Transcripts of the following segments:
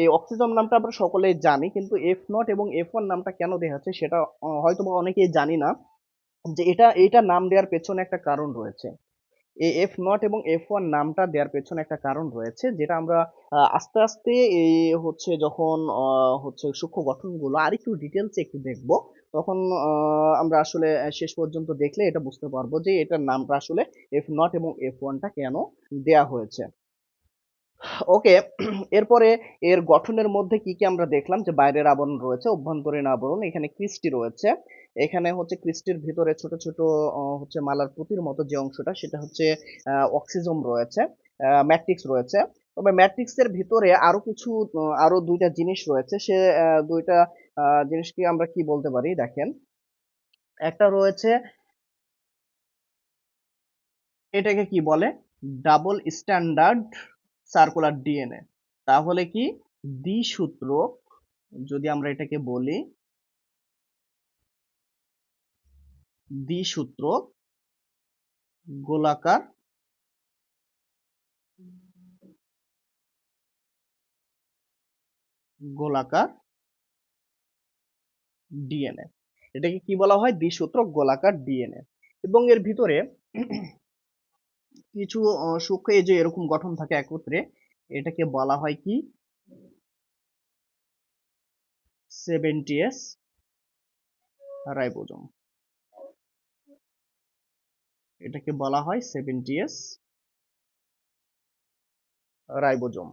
এই অক্সিজম নামটা আমরা সকলেই জানি, কিন্তু এফ নট এবং এফ ওয়ান নামটা কেন দেওয়া হচ্ছে সেটা হয়তো বা অনেকেই জানি না। যে এটা এটা নাম দেওয়ার পেছনে একটা কারণ রয়েছে। এই এফ নট এবং এফ ওয়ান নামটা দেওয়ার পেছনে একটা কারণ রয়েছে, যেটা আমরা আস্তে আস্তে এই হচ্ছে যখন হচ্ছে সূক্ষ্ম গঠনগুলো আর একটু ডিটেলসে একটু দেখব, তখন আমরা আসলে শেষ পর্যন্ত দেখলে এটা বুঝতে পারব যে এটার নামটা আসলে এফ নট এবং এফ ওয়ানটা কেন দেয়া হয়েছে। ওকে, এরপরে এর গঠনের মধ্যে কি কি আমরা দেখলাম? যে বাইরের আবরণ রয়েছে, অভ্যন্তরীণ আবরণ, এখানে ক্রিস্টি রয়েছে। এখানে হচ্ছে ক্রিস্টির ভিতরে ছোট ছোট হচ্ছে মালার পুঁতির মতো যে অংশটা, সেটা হচ্ছে অক্সিজম রয়েছে ম্যাট্রিক্স রয়েছে। তবে ম্যাট্রিক্সের ভিতরে আরও কিছু আরও দুইটা জিনিস রয়েছে। সে দুইটা জিনিসকে আমরা কি বলতে পারি? দেখেন, একটা রয়েছে, এটাকে কি বলে? ডাবল স্ট্যান্ডার্ড সার্কুলার ডিএনএ তাহলে কি? দ্বিসূত্র যদি আমরা এটাকে বলি দ্বিসূত্র গোলাকার গোলাকার ডিএনএ এটাকে কি বলা হয়? দ্বিসূত্র গোলাকার ডিএনএ এবং এর ভিতরে কিছু এই যে এরকম গঠন থাকে একত্রে, এটাকে বলা হয় কি? Seventy S ribosome. এটাকে বলা হয় সেভেন্টিএস রাইবোজোম।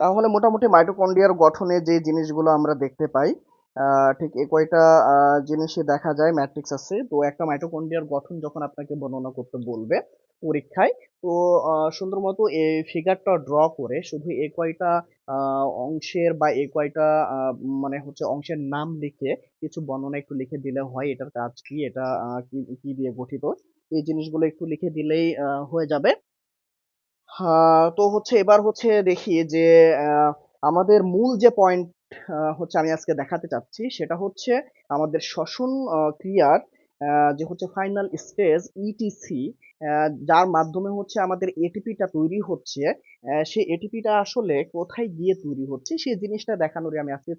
তাহলে মোটামুটি মাইটোকন্ড্রিয়ার গঠনে যে জিনিসগুলো আমরা দেখতে পাই ঠিক এই কয়টা জিনিসই দেখা যায়, ম্যাট্রিক্স আছে। তো একটা মাইটোকন্ড্রিয়ার গঠন যখন আপনাকে বর্ণনা করতে বলবে পরীক্ষায়। তো সুন্দর মতো এই ফিগারটা ড্র করে শুধু এই কয়টা অংশের বা এ কয়টা মানে হচ্ছে অংশের নাম লিখে কিছু বর্ণনা একটু লিখে দিলে হয় এটার কাজ কি, এটা কি দিয়ে গঠিত? এই জিনিসগুলো একটু লিখে দিলেই হয়ে যাবে। তো হচ্ছে এবার হচ্ছে দেখি যে আমাদের মূল যে পয়েন্ট হচ্ছে আমি আজকে দেখাতে চাচ্ছি সেটা হচ্ছে আমাদের শ্বসন ক্রিয়ার যে হচ্ছে ফাইনাল স্টেজ ইটিসি যার মাধ্যমে হচ্ছে আমাদের এটিপিটা তৈরি হচ্ছে সেই এটিপিটা আসলে কোথায় গিয়ে তৈরি হচ্ছে, সেই জিনিসটা দেখানোর আমি আজকে